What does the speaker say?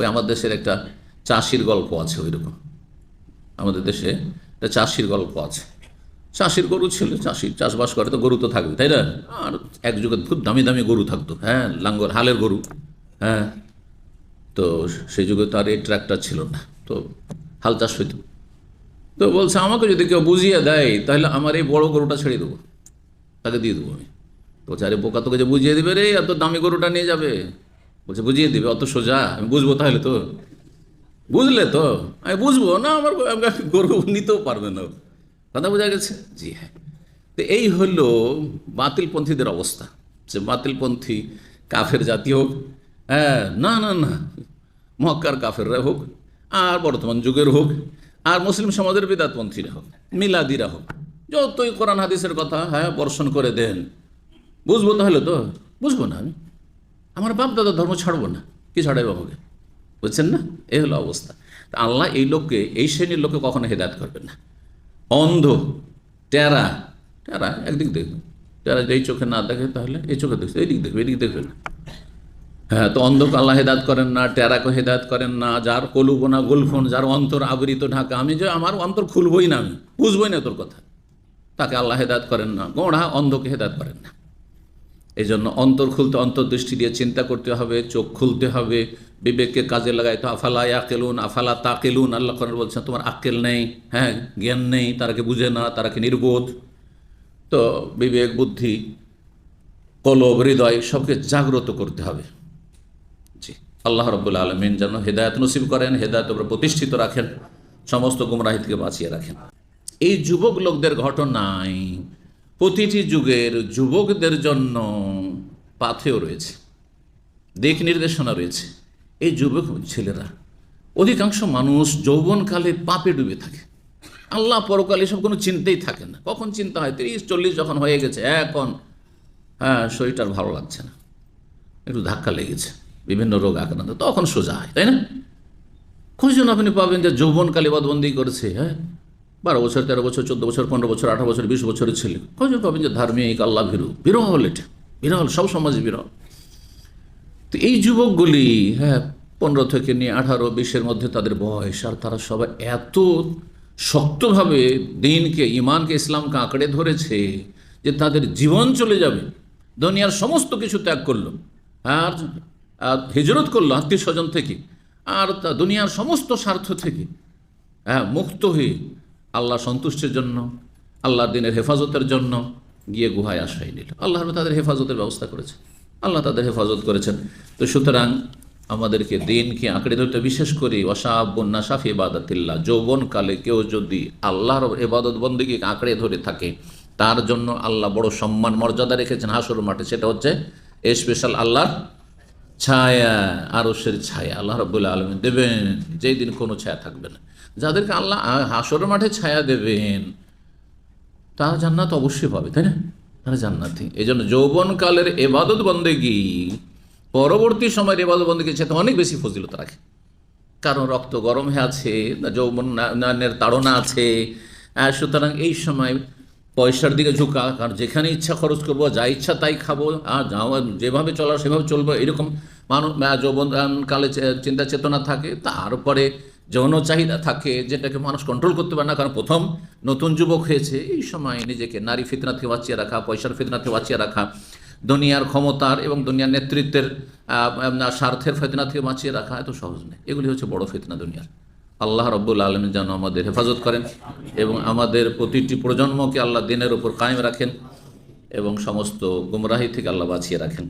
ওই আমার দেশের একটা চাষির গল্প আছে ওই রকম আমাদের দেশে একটা চাষির গল্প আছে। চাষির গরু ছিল, চাষি চাষবাস করে, তো গরু তো থাকবে, তাই না? আর এক যুগে খুব দামি দামি গরু থাকতো হ্যাঁ লাঙ্গর হালের গরু হ্যাঁ। তো সেই যুগে তো আর এই ট্র্যাক্টর ছিল না, তো হাল চাষ হইতো। তো বলছে, আমাকে যদি কেউ বুঝিয়ে দেয়, তাহলে আমার এই বড় গরুটা ছেড়ে দেবো। তাকে দিয়ে দেবো আমি। বলছে, আরে বোকা তোকে যে বুঝিয়ে দেবে রে, এত দামি গরুটা নিয়ে যাবে। বলছে, বুঝিয়ে দিবে, অত সোজা? আমি বুঝব তাহলে তো। বুঝলে তো? আমি বুঝব। না, আমার আমাকে গরু নিতেও পারবে না। কথা বোঝা গেছে? জি হ্যাঁ। তো এই হলো বাতিলপন্থীদের অবস্থা। যে বাতিলপন্থী কাফের জাতি হোক হ্যাঁ না না না, মক্কার কাফেররা হোক, আর বর্তমান যুগের হোক, আর মুসলিম সমাজের বিদাতপন্থীরা হোক, মিলাদিরা হোক, যতই কোরআন হাদিসের কথা হ্যাঁ বর্ষণ করে দেন, বুঝব তাহলে তো? বুঝব না আমি। আমার বাপ দাদা ধর্ম ছাড়বো না। কি ছাড়াই বাবাকে বুঝছেন না? এই হলো অবস্থা। আল্লাহ এই লোককে, এই শ্রেণির লোককে কখনো হেদায়ত করবেন না। অন্ধ, টেরা টেরা, একদিক দেখবে টেরা যে এই চোখে না দেখে তাহলে এই চোখে দেখবে এই দিক দেখবে এই দিক দেখবে না। হ্যাঁ তো অন্ধকে আল্লাহ হেদায়ত করেন না, টেরাকে হেদায়ত করেন না, যার কলুব না গুলফন যার অন্তর আবৃত ঢাকা, আমি যে আমার অন্তর খুলবই না আমি, বুঝবই না তোর কথা। তাকে আল্লাহ হেদায়ত করেন না, গোড়া অন্ধকে হেদায়ত করেন না। এই জন্য অন্তর খুলতে অন্তর্দৃষ্টি দিয়ে চিন্তা করতে হবে, চোখ খুলতে হবে, বিবেককে কাজে লাগাইতে আফালা আকেলুন আফালা তাকেলুন, আল্লাহ করেন বলছেন তোমার আক্কেল নেই হ্যাঁ জ্ঞান নেই তারাকে বুঝে না তারাকে নির্বোধ? তো বিবেক, বুদ্ধি, কলব, হৃদয়, সবকে জাগ্রত করতে হবে। জি, আল্লাহ রব্বুল আলমিন যেন হেদায়ত নসিব করেন, হেদায়ত উপরে প্রতিষ্ঠিত রাখেন, সমস্ত গুমরাহি থেকে বাঁচিয়ে রাখেন। এই যুবক লোকদের ঘটনায় প্রতিটি যুগের যুবকদের জন্য পাথেও রয়েছে, দিক নির্দেশনা রয়েছে। এই যুবক ছেলেরা, অধিকাংশ মানুষ যৌবনকালে পাপে ডুবে থাকে। আল্লাহ পরকালে এসব কোনো চিন্তাই থাকে না। কখন চিন্তা হয়? তিরিশ, চল্লিশ যখন হয়ে গেছে, এখন হ্যাঁ শরীরটা ভালো লাগছে না। একটু ধাক্কা লেগেছে, বিভিন্ন রোগ আক্রান্ত, তখন সোজা হয়, তাই না? কয়জন আপনি পাবেন যে যৌবনকালে বাদবন্দি করেছে হ্যাঁ? বারো বছর, তেরো বছর, চোদ্দ বছর, পনেরো বছর, আঠারো বছর, বিশ বছরের ছেলে। কয়জন পাবেন যে ধার্মিক, আল্লাহ ভীরু। বিরল এটা। বিরল, সব সমাজে বিরল। তো এই যুবকগুলি হ্যাঁ পনেরো থেকে নিয়ে আঠারো, বিশের মধ্যে তাদের বয়স, আর তারা সবাই এত শক্তভাবে দিনকে, ইমানকে ইসলামকে আঁকড়ে ধরেছে যে তাদের জীবন চলে যাবে। দুনিয়ার সমস্ত কিছু ত্যাগ করল। আর আর হিজরত করল আত্মীয় স্বজন থেকে। আর তা দুনিয়ার সমস্ত স্বার্থ থেকে। হ্যাঁ মুক্ত হয়ে আল্লাহ সন্তুষ্টির জন্য, আল্লাহ দিনের হেফাজতের জন্য গিয়ে গুহায় আশ্রয় নিল। আল্লাহ তাদের হেফাজতের ব্যবস্থা করেছে। আল্লাহ তাদের হেফাজত করেছেন। তো সুতরাং আমাদেরকে দিনকে আঁকড়ে ধরতে? বিশেষ করে অসাবন্যা সাফি ইবাদতিল্লাহ, যৌবনকালে কেউ যদি আল্লাহর এবাদত বন্দীকে আঁকড়ে ধরে থাকে, তার জন্য আল্লাহ বড় সম্মান, মর্যাদা রেখেছেন হাসর মাঠে। সেটা হচ্ছে স্পেশাল আল্লাহর ছায়া আরসের ছায়া, আল্লাহ রব্বুল্লাহ আলমিন দেবেন। যেই দিন কোনো ছায়া থাকবে না। যাদেরকে আল্লাহ হাসর মাঠে ছায়া দেবেন, তারা জান্নাত অবশ্যই পাবে, তাই না? তারা জান্নাতি। এই জন্য যৌবনকালের এবাদত বন্দেগি, পরবর্তী সময়ের এবাদত বন্দেগি সাথে অনেক বেশি ফজিলত রাখে। কারণ রক্ত গরম হয়ে আছে যৌবনের তাড়না আছে। সুতরাং এই সময় পয়সার দিকে ঝুঁকা, কারণ যেখানে ইচ্ছা খরচ করব, যা ইচ্ছা তাই খাব আর যাওয়া যেভাবে চলার সেভাবে চলবো, এরকম মানুষ যৌবন কালে চিন্তা চেতনা থাকে। তারপরে যৌন চাহিদা থাকে, যেটাকে মানুষ কন্ট্রোল করতে পারে না, কারণ প্রথম নতুন যুবক হয়েছে, এই সময় নিজেকে নারী ফিতনা থেকে বাঁচিয়ে রাখা, পয়সার ফিতনা থেকে বাঁচিয়ে রাখা, দুনিয়ার ক্ষমতার এবং দুনিয়ার নেতৃত্বের স্বার্থের ফেতনা থেকে বাঁচিয়ে রাখা এত সহজ নেই এগুলি হচ্ছে বড় ফিতনা দুনিয়ার। আল্লাহ রব্বুল আলম যেন আমাদের হেফাজত করেন এবং আমাদের প্রতিটি প্রজন্মকে আল্লাহ দিনের উপর কায়েম রাখেন এবং সমস্ত গুমরাহি থেকে আল্লাহ বাঁচিয়ে রাখেন।